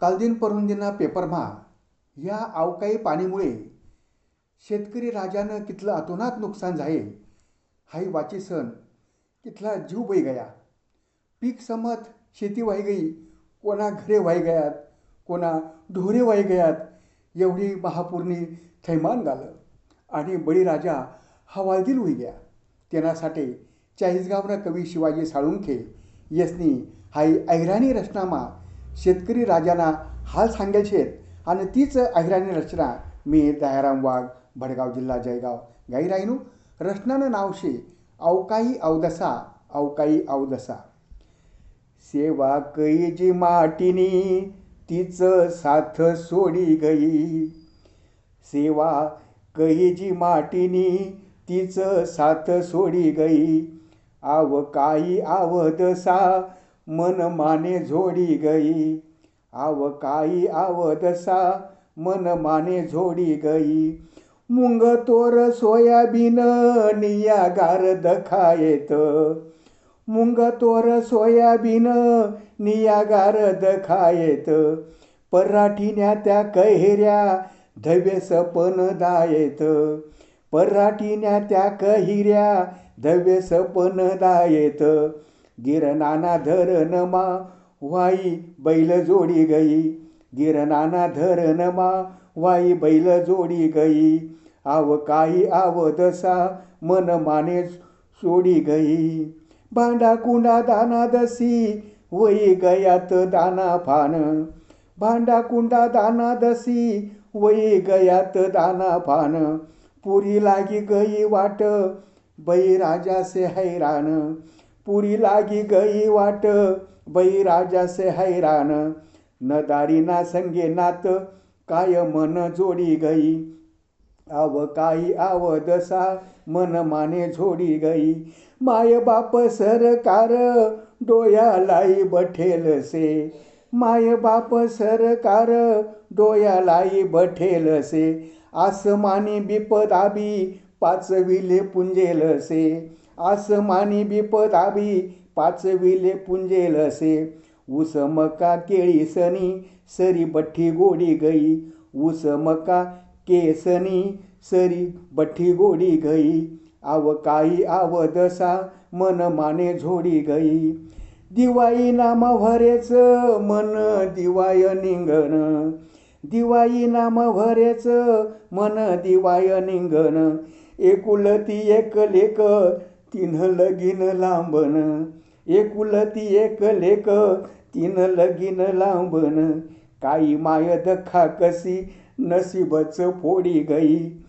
कालदिन परुंदिना पेपरमा ह्या अवकाळी पाणीमुळे शेतकरी राजानं कितलं अतोनात नुकसान झाले हाई वाचीसन कितला जीव बही गया. पीक समत शेती वाही गई कोणा घरे वाही गयात कोणा ढोरे वाही गयात एवढी महापूरनी थैमान घालं आणि बळीराजा हवालदिल होई गया. तेनासाठी चाळीसगावनं कवी शिवाजी साळुंखे यसनी हाई ऐराणी रचनामा शेतकरी राजांना हाल सांगेल शेत आणि तीच अहिराणी रचना मी दयाराम वाघ भडगाव जिल्हा जयगाव गाई रचनानं नाव शे अवकाळी अवदसा अवकाळी अवदसा. सेवा कैजी माटिनी तिचं साथ सोडी गई. सेवा कैजी माटिनी तिचं साथ सोडी गई. आव काही आवदसा मन माने झोडी गई. आव काही आवदसा मन माने झोडी गई. मुंग तोर सोयाबीन निया गार दखायेत. मुंग तोर सोयाबीन निया गार दखायेत. पराठीन्या त्या कहिऱ्या धव्य सपन दायेत. पराठीन्या त्या कहिऱ्या धव्य सपन दायेत. गिरनाना धरणमा वाई बैल जोडी गई. गिरनाना धरणमा वाई बैल जोडी गई. आव काही आव दसा मन माने सोडी गई. भांडा कुंडा दाना दसी वई गयात दाना फान. भांडा कुंडा दाना दसी वई गयात दाना फान. पुरी लागी गई वाट बई राजा से हैराण पुरी लागी गई वाट बई राजा से न दारी ना संगे नात काय मन जोडी गई। आव काही आव दसा मन माने झोडी गई। माय बाप सरकार डोयालाई बठेल से। माय बाप सरकार डोयालाई बठेल से। आसमानी बिपदाबी पाचविले पुंजेल से। आसमानी बिपदाबी पाचविले पुंजेल से. ऊस मका केळीसनी सरी बठ्ठी गोडी गई. ऊस मका केसनी सरी बठ्ठी गोडी गई. आव काही आवदसा मन माने झोडी गई. दिवाई नाम भरेच मन दिवाय निंगण. दिवाई नाम भरेच मन दिवाय निंगण. एकुलती एक लेक तीन लगीन लांबन. एकुलती एक लेक तीन लगीन लांबन. काही माय दखा कसी नसीबच फोडी गई.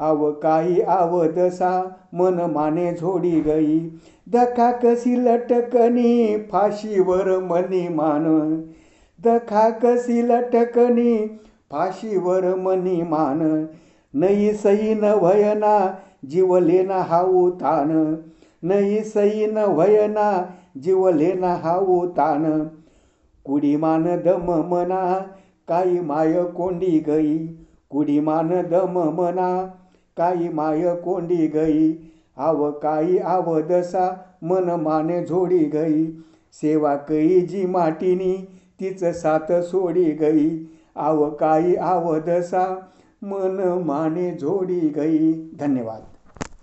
आव काही आवदसा मन माने झोडी गई. दखा कसी लटकनी फाशीवर मनी मान. दखा कसी लटकनी फाशीवर मनी मान. नई सई न भयना जीवलेना हाऊ तान नई सई न भयना जीवलेना हाऊ तान कुडीमान दम मना काही माय कोंडी गई. कुडीमान दम मना काही माय कोंडी गई. आव काही आवदसा मन माने झोडी गई. सेवा कई जी माटीनी तिचं साथ सोडी गई. आव काही आवदसा मन माने झोडी गई. धन्यवाद.